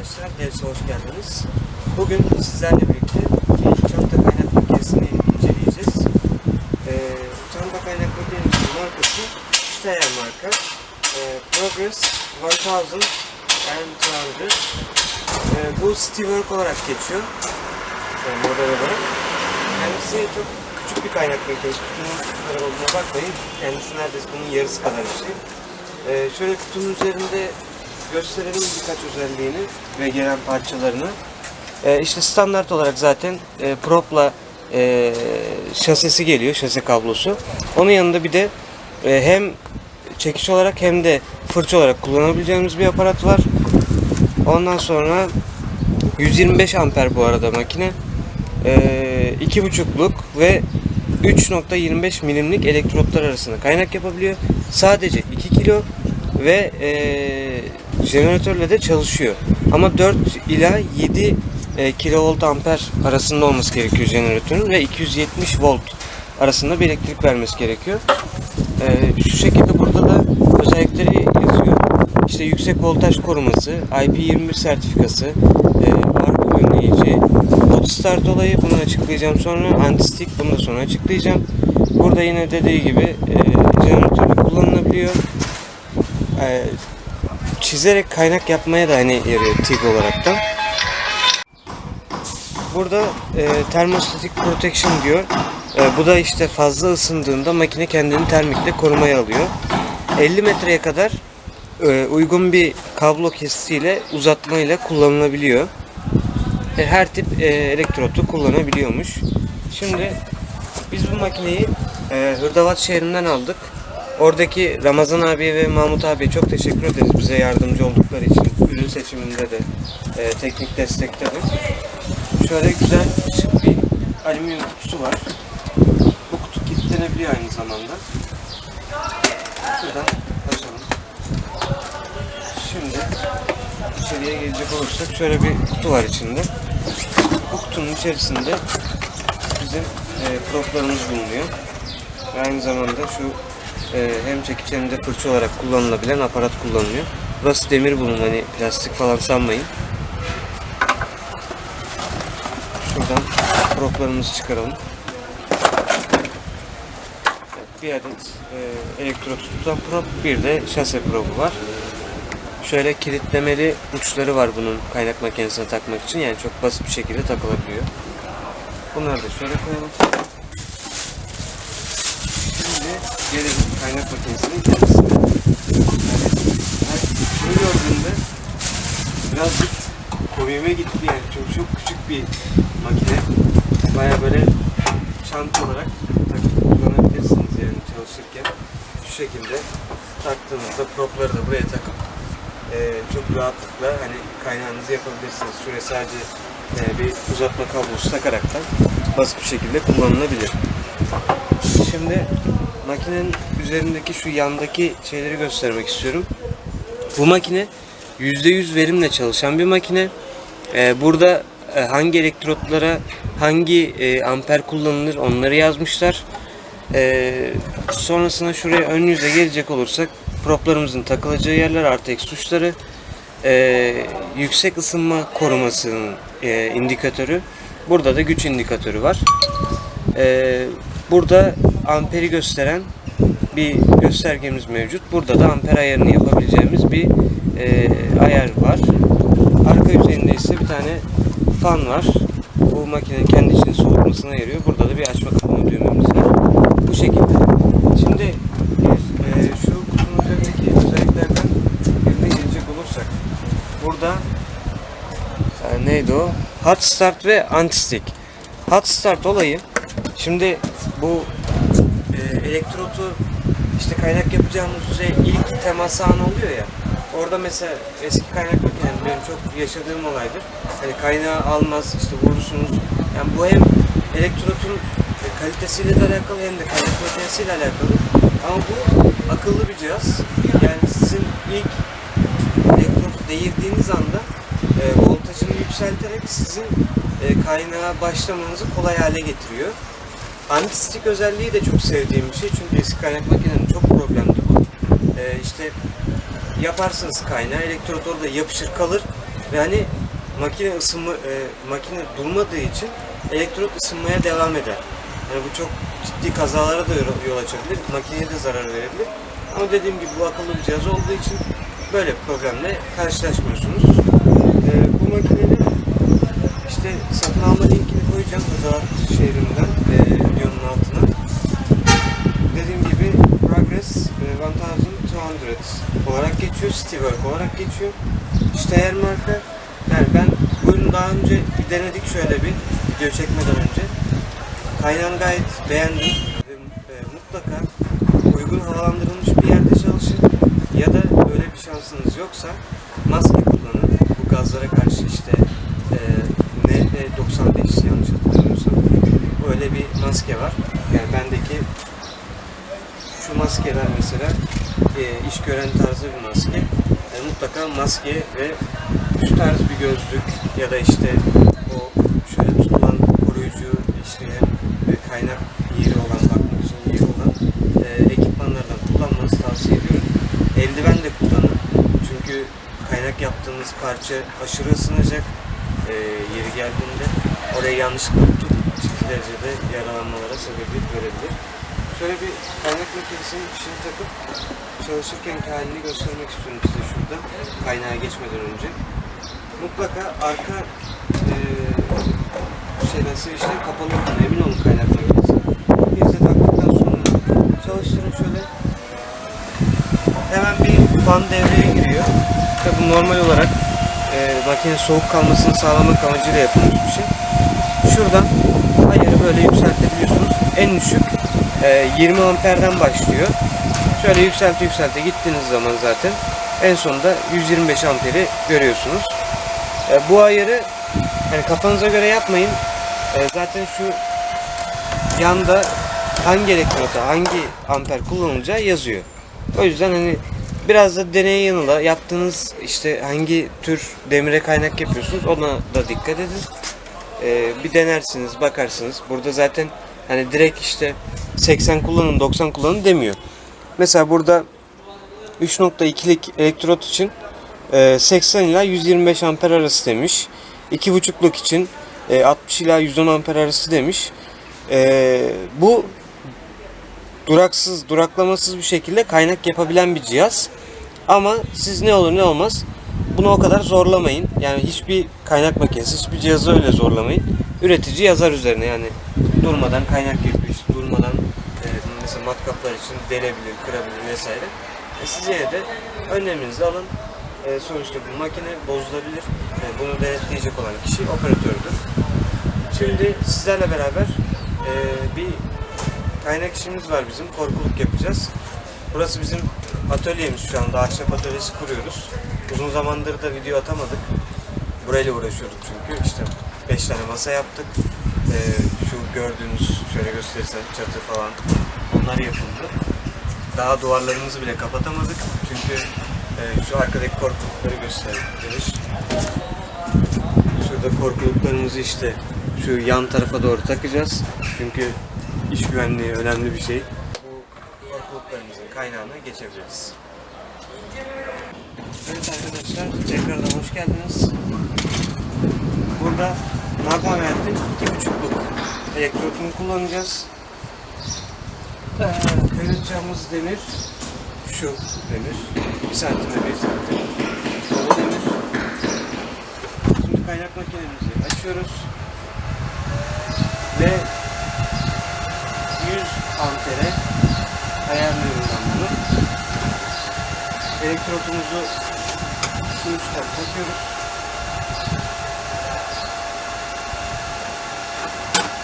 arkadaşlar, Devs'e hoş geldiniz. Bugün sizlerle birlikte bir çanta kaynak makinesini inceleyeceğiz. Ee, çanta kaynak makinemizin markası Steyr marka. Ee, Progress 1000 ee, Bu Steelwork olarak geçiyor. Ee, model olarak. Kendisi çok küçük bir kaynak makinesi. Kutunun kadar olduğuna bakmayın. Kendisi neredeyse bunun yarısı kadar bir şey. Ee, şöyle kutunun üzerinde gösterelim birkaç özelliğini ve gelen parçalarını. Ee, işte standart olarak zaten e, propla e, şasisi geliyor, şase kablosu. Onun yanında bir de e, hem çekiş olarak hem de fırça olarak kullanabileceğimiz bir aparat var. Ondan sonra 125 amper bu arada makine. Ee, 2.5'luk ve 3.25 milimlik elektrotlar arasında kaynak yapabiliyor. Sadece 2 kilo ve e, jeneratörle de çalışıyor. Ama 4 ila 7 e, kilovolt amper arasında olması gerekiyor jeneratörün ve 270 volt arasında bir elektrik vermesi gerekiyor. E, şu şekilde burada da özellikleri yazıyor. İşte yüksek voltaj koruması, IP21 sertifikası, e, arpa önleyici, hot start olayı bunu açıklayacağım sonra, anti-stick bunu da sonra açıklayacağım. Burada yine dediği gibi e, kullanılabiliyor. E, çizerek kaynak yapmaya da hani yarıyor TIG olaraktan. Burada e, thermostatic protection diyor. E, bu da işte fazla ısındığında makine kendini termikle korumaya alıyor. 50 metreye kadar e, uygun bir kablo kesisiyle uzatmayla kullanılabiliyor. E, her tip e, elektrotu kullanabiliyormuş. Şimdi biz bu makineyi e, Hırdavat şehrinden aldık. Oradaki Ramazan abiye ve Mahmut abiye çok teşekkür ederiz bize yardımcı oldukları için. Ürün seçiminde de, e, teknik destekte de. Şöyle güzel şık bir alüminyum kutusu var. Bu kutu kilitlenebiliyor aynı zamanda. Şuradan açalım. Şimdi içeriye gelecek olursak şöyle bir kutu var içinde. Bu kutunun içerisinde bizim e, proplarımız bulunuyor. Ve aynı zamanda şu e, hem çekiç hem de fırça olarak kullanılabilen aparat kullanılıyor. Burası demir bunun hani plastik falan sanmayın. Şuradan proplarımızı çıkaralım. Bir adet e, elektrot tutan prop, bir de şase probu var. Şöyle kilitlemeli uçları var bunun kaynak makinesine takmak için. Yani çok basit bir şekilde takılabiliyor. Bunları da şöyle koyalım. Şimdi gelelim kaynak makinesinin kendisine. Yani şunu gördüğümde birazcık komiğime gitti yani. Çok çok küçük bir makine. Baya böyle çanta olarak takıp kullanabilirsiniz yani çalışırken. Şu şekilde taktığınızda propları da buraya takıp e, çok rahatlıkla hani kaynağınızı yapabilirsiniz. Şuraya sadece e, bir uzatma kablosu takaraktan basit bir şekilde kullanılabilir. Şimdi makinenin üzerindeki şu yandaki şeyleri göstermek istiyorum. Bu makine %100 verimle çalışan bir makine. E, burada e, hangi elektrotlara hangi e, amper kullanılır onları yazmışlar. E, sonrasında şuraya ön yüze gelecek olursak proplarımızın takılacağı yerler artı eksi tuşları e, yüksek ısınma korumasının e, indikatörü burada da güç indikatörü var burada amperi gösteren bir göstergemiz mevcut. Burada da amper ayarını yapabileceğimiz bir e, ayar var. Arka yüzeyinde ise bir tane fan var. Bu makinenin kendi içini soğutmasına yarıyor. Burada da bir açma kapama düğmemiz var. Bu şekilde. Şimdi biz e, şu kutunun üzerindeki özelliklerden birine gelecek olursak burada e, neydi o? Hot start ve anti-stick. Hot start olayı şimdi bu elektrotu işte kaynak yapacağımız yüzey ilk temas anı oluyor ya. Orada mesela eski kaynak makinem benim çok yaşadığım olaydır. Hani kaynağı almaz işte vurursunuz. Yani bu hem elektrotun kalitesiyle de alakalı hem de kaynak makinesiyle alakalı. Ama bu akıllı bir cihaz. Yani sizin ilk elektrotu değirdiğiniz anda e, voltajını yükselterek sizin e, kaynağa başlamanızı kolay hale getiriyor. Anti-stick özelliği de çok sevdiğim bir şey çünkü eski kaynak makinenin çok problemli bu. E, işte yaparsınız kaynağı, elektrot orada yapışır kalır. Ve hani makine ısınma, e, makine durmadığı için elektrot ısınmaya devam eder. Yani bu çok ciddi kazalara da yol- açabilir, makineye de zarar verebilir. Ama dediğim gibi bu akıllı bir cihaz olduğu için böyle bir problemle karşılaşmıyorsunuz. E, bu makinenin işte satın alma koyacağım Hıdavat şehrinden e, videonun altına. Dediğim gibi Progress e, 1200 olarak geçiyor, Steelwork olarak geçiyor. İşte eğer marka, yani ben bu ürünü daha önce bir denedik şöyle bir video çekmeden önce. Kaynağını gayet beğendim ve e, mutlaka uygun havalandırılmış bir yerde çalışın ya da böyle bir şansınız yoksa maske kullanın. Bu gazlara karşı işte böyle bir maske var. Yani bendeki şu maskeler mesela e, iş gören tarzı bir maske. E, mutlaka maske ve şu tarz bir gözlük ya da işte o şöyle tutulan koruyucu işte hem kaynak yeri olan bakmak için yeri olan e, ekipmanlardan kullanmanızı tavsiye ediyorum. Eldiven de kullanın. Çünkü kaynak yaptığınız parça aşırı ısınacak e, yeri geldiğinde oraya yanlışlıkla derecede yaralanmalara sebebiyet verebilir. Şöyle bir kaynak makinesinin fişini takıp çalışırkenki halini göstermek istiyorum size şurada kaynağa geçmeden önce. Mutlaka arka e, şeyden işte kapalı olduğuna emin olun kaynak makinesi. Prize taktıktan sonra çalıştırın şöyle. Hemen bir fan devreye giriyor. Tabi normal olarak e, makine soğuk kalmasını sağlamak amacıyla yapılmış bir şey. Şuradan böyle yükseltebiliyorsunuz. En düşük e, 20 amperden başlıyor. Şöyle yükselte yükselte gittiğiniz zaman zaten en sonunda 125 amperi görüyorsunuz. E, bu ayarı yani kafanıza göre yapmayın. E, zaten şu yanda hangi elektroda hangi amper kullanılacağı yazıyor. O yüzden hani biraz da deney yanıla yaptığınız işte hangi tür demire kaynak yapıyorsunuz ona da dikkat edin. Ee, bir denersiniz, bakarsınız. Burada zaten hani direkt işte 80 kullanın, 90 kullanın demiyor. Mesela burada 3.2'lik elektrot için e, 80 ila 125 amper arası demiş. 2.5'luk için e, 60 ila 110 amper arası demiş. E, bu duraksız, duraklamasız bir şekilde kaynak yapabilen bir cihaz. Ama siz ne olur ne olmaz bunu o kadar zorlamayın. Yani hiçbir kaynak makinesi, hiçbir cihazı öyle zorlamayın. Üretici yazar üzerine yani durmadan kaynak işte durmadan e, mesela matkaplar için delebilir, kırabilir vesaire. E siz de önleminizi alın. E, sonuçta bu makine bozulabilir. Yani bunu denetleyecek olan kişi operatördür. Şimdi sizlerle beraber e, bir kaynak işimiz var bizim. Korkuluk yapacağız. Burası bizim atölyemiz şu anda. Ahşap atölyesi kuruyoruz. Uzun zamandır da video atamadık. Burayla uğraşıyorduk çünkü. işte 5 tane masa yaptık. E, şu gördüğünüz şöyle gösterirsem çatı falan onlar yapıldı. Daha duvarlarımızı bile kapatamadık. Çünkü e, şu arkadaki korkulukları gösteririz. Şurada korkuluklarımızı işte şu yan tarafa doğru takacağız. Çünkü iş güvenliği önemli bir şey. Bu korkuluklarımızın kaynağına geçebiliriz. Evet arkadaşlar tekrardan hoş geldiniz. Burada Magma Melt'in 2.5'luk elektrotunu kullanacağız. Ee, Kayıracağımız demir şu demir. 1 santime 1 santim. Dolu demir. Şimdi kaynak makinemizi açıyoruz. Ve 100 ampere ayarlıyorum ben bunu. Elektrotumuzu şu üstten takıyoruz.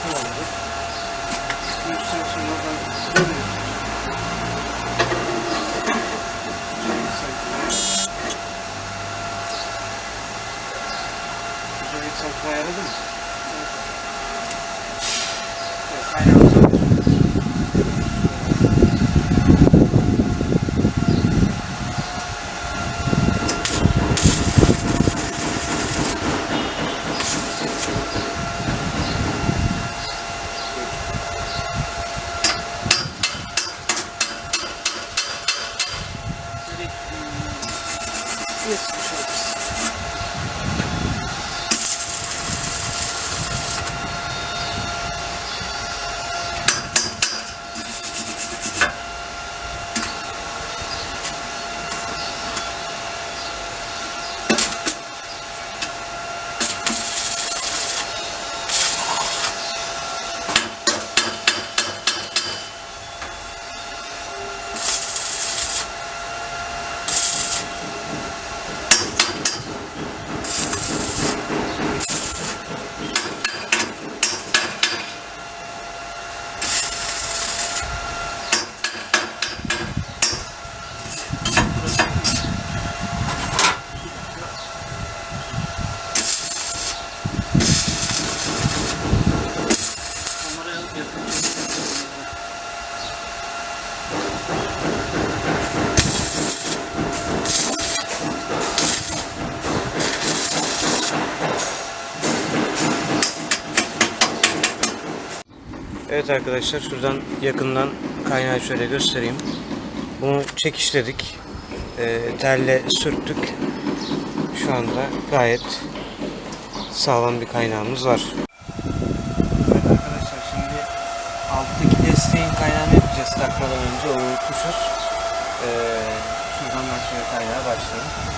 Tamamdır. Şu üstten sonra oradan dönüyoruz. Şöyle santim. Güzel bir santim ayarladın mı? Evet, kaynağımız hazır. Yes, Evet arkadaşlar şuradan yakından kaynağı şöyle göstereyim. Bunu çekişledik. Ee, terle sürttük. Şu anda gayet sağlam bir kaynağımız var. Evet arkadaşlar şimdi alttaki desteğin kaynağını yapacağız takladan önce onu unutmuşuz. Ee, şuradan ben şöyle kaynağa başlayayım.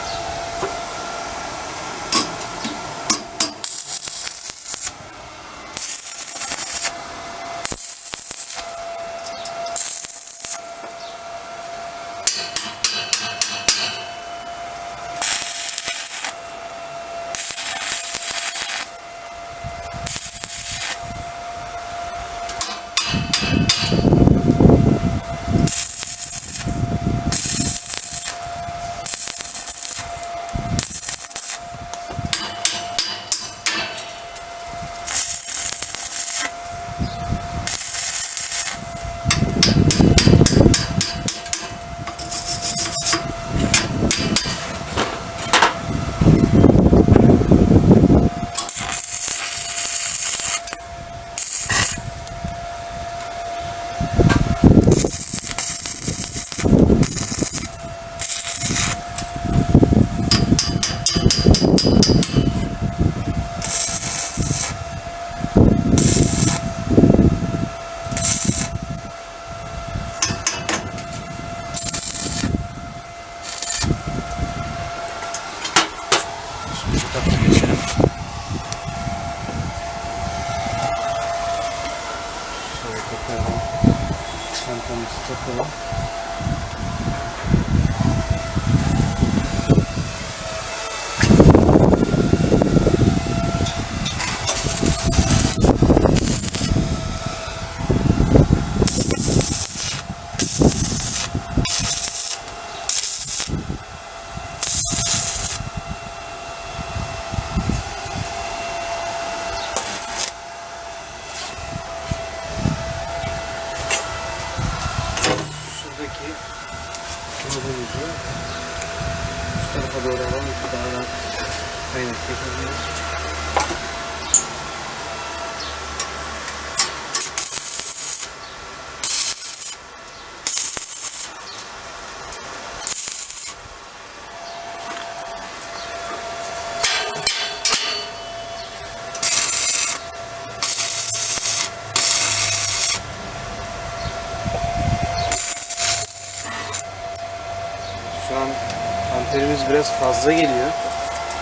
Biraz fazla geliyor.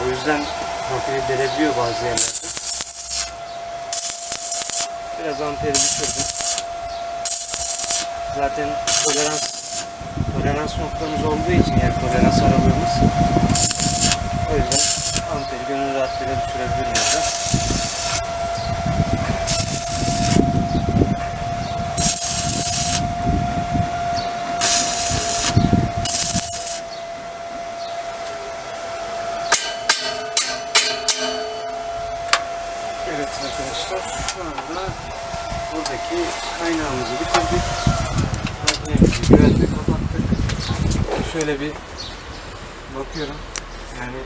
O yüzden profili delebiliyor bazı yerlerde. Biraz amperi düşürdüm. Zaten tolerans tolerans noktamız olduğu için yani tolerans aralığımız. O yüzden amperi gönül rahatlığıyla düşürebilirim burada. Evet arkadaşlar şu anda buradaki kaynağımızı bitirdik. Makinemizi güvenle kapattık. Şöyle bir bakıyorum. Yani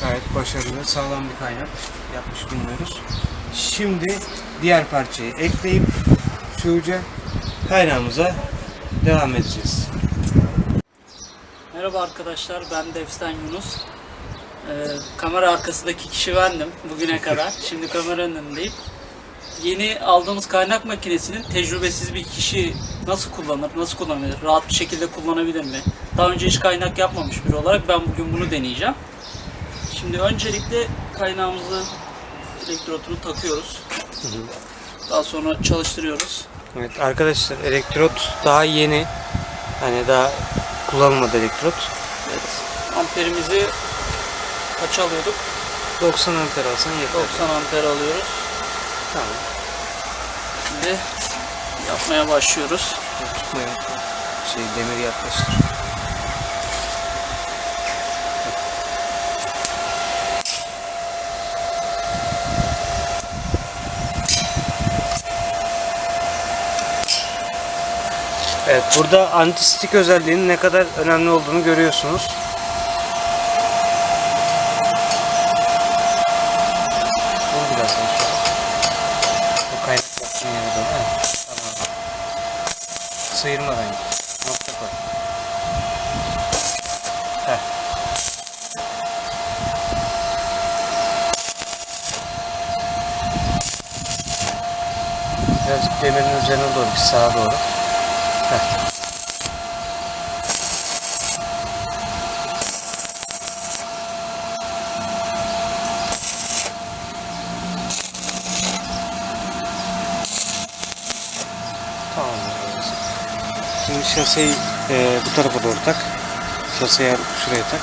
gayet başarılı, sağlam bir kaynak yapmış bulunuyoruz. Şimdi diğer parçayı ekleyip şuca kaynağımıza devam edeceğiz. Merhaba arkadaşlar, ben Devsten Yunus. Ee, kamera arkasındaki kişi bendim bugüne kadar. Şimdi kameranın önündeyim. Yeni aldığımız kaynak makinesinin tecrübesiz bir kişi nasıl kullanır, nasıl kullanır, rahat bir şekilde kullanabilir mi? Daha önce hiç kaynak yapmamış biri olarak ben bugün bunu deneyeceğim. Şimdi öncelikle kaynağımızı elektrotunu takıyoruz. Daha sonra çalıştırıyoruz. Evet arkadaşlar elektrot daha yeni. Hani daha kullanılmadı elektrot. Evet. Amperimizi kaç alıyorduk? 90 amper alsan yeter. 90 amper alıyoruz. Tamam. Şimdi yapmaya başlıyoruz. Tutmayı unutma. Şey demiri yaklaştır. Evet burada antistik özelliğinin ne kadar önemli olduğunu görüyorsunuz. Vur biraz daha şöyle. Bu kaynak yapsın yani. sıyırmadan git. Nokta koy. Heh. Birazcık demirin üzerine doğru, sağa doğru. Heh. Tamam. Şimdi şaseyi e, bu tarafa doğru tak. Şaseyi şuraya tak.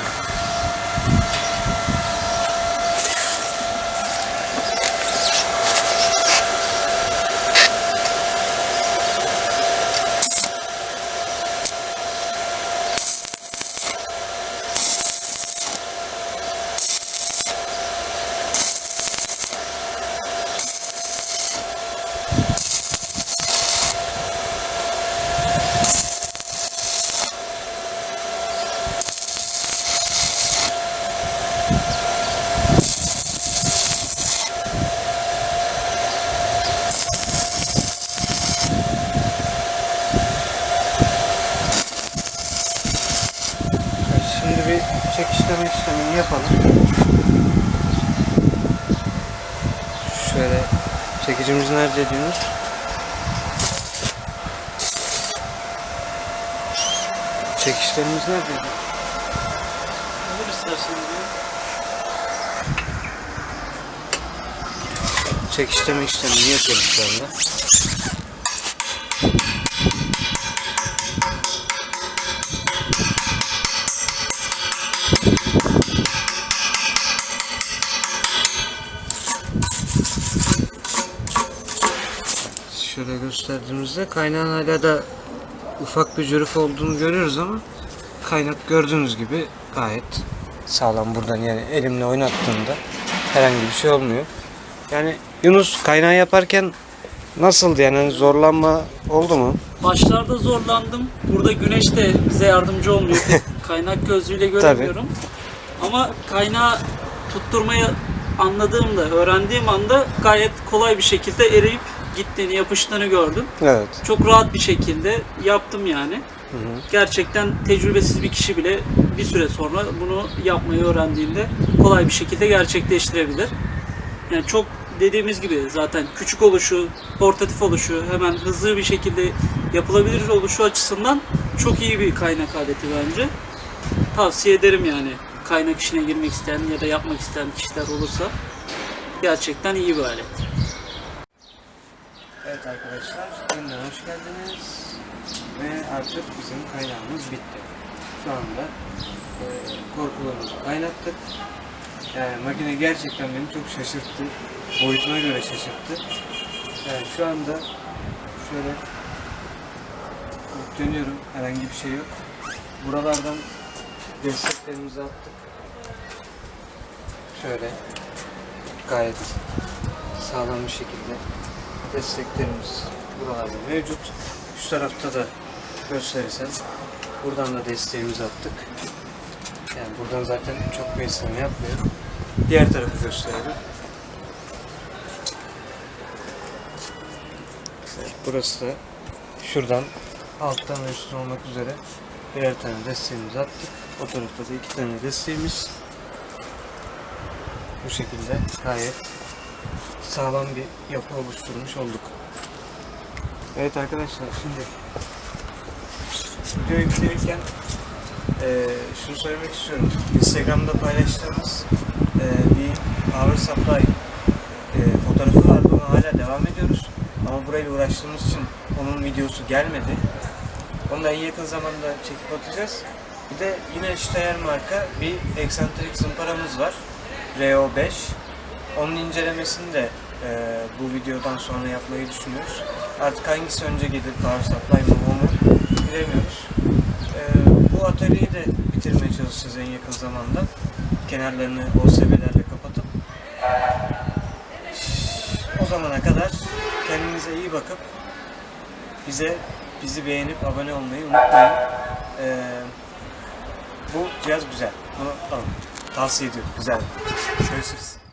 Şimdi bir çekişleme işlemini yapalım. Şöyle nerede diyorsunuz? Çekişlerimiz nerede? Olur isterseniz. Çekişleme işlemini yapıyoruz şu anda. Gösterdiğimizde kaynağın hala da ufak bir cürüf olduğunu görüyoruz ama kaynak gördüğünüz gibi gayet sağlam buradan yani elimle oynattığımda herhangi bir şey olmuyor. Yani Yunus kaynağı yaparken nasıldı yani Hani zorlanma oldu mu? Başlarda zorlandım. Burada güneş de bize yardımcı olmuyor. Kaynak gözlüğüyle göremiyorum. Ama kaynağı tutturmayı anladığımda, öğrendiğim anda gayet kolay bir şekilde eriyip gittiğini, yapıştığını gördüm. Evet. Çok rahat bir şekilde yaptım yani. Gerçekten tecrübesiz bir kişi bile bir süre sonra bunu yapmayı öğrendiğinde kolay bir şekilde gerçekleştirebilir. Yani çok dediğimiz gibi zaten küçük oluşu, portatif oluşu, hemen hızlı bir şekilde yapılabilir oluşu açısından çok iyi bir kaynak aleti bence. Tavsiye ederim yani kaynak işine girmek isteyen ya da yapmak isteyen kişiler olursa gerçekten iyi bir alet. Evet arkadaşlar, yeniden hoş geldiniz. Ve artık bizim kaynağımız bitti. Şu anda e, korkularımızı kaynattık. Yani makine gerçekten beni çok şaşırttı. Boyutuna göre şaşırttı. Yani şu anda şöyle dönüyorum. Herhangi bir şey yok. Buralardan desteklerimizi attık. Şöyle gayet sağlam bir şekilde desteklerimiz buralarda mevcut. Şu tarafta da gösterirsem buradan da desteğimizi attık. Yani buradan zaten çok işlem yapmıyor. Diğer tarafı gösterelim. Evet, burası da şuradan alttan ve üstten olmak üzere birer tane desteğimizi attık. O tarafta da iki tane desteğimiz. Bu şekilde gayet sağlam bir yapı oluşturmuş olduk. Evet arkadaşlar şimdi videoyu bitirirken eee şunu söylemek istiyorum. Instagram'da paylaştığımız eee, bir power supply eee, fotoğrafı vardı. Ona hala devam ediyoruz. Ama burayla uğraştığımız için onun videosu gelmedi. Onu da en yakın zamanda çekip atacağız. Bir de yine Steyr marka bir eksantrik zımparamız var. RO5. Onun incelemesini de e, bu videodan sonra yapmayı düşünüyoruz. Artık hangisi önce gelir, Power Supply mı o mu bilemiyoruz. E, bu atölyeyi de bitirmeye çalışacağız en yakın zamanda. Kenarlarını OSB'lerle kapatıp. O zamana kadar kendinize iyi bakıp bize bizi beğenip abone olmayı unutmayın. E, bu cihaz güzel. Bunu alın. Tavsiye ediyorum. Güzel. Görüşürüz.